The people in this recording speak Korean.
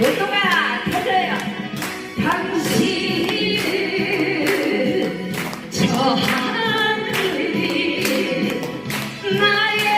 모두가 터져요. 당신 저 하늘이 나의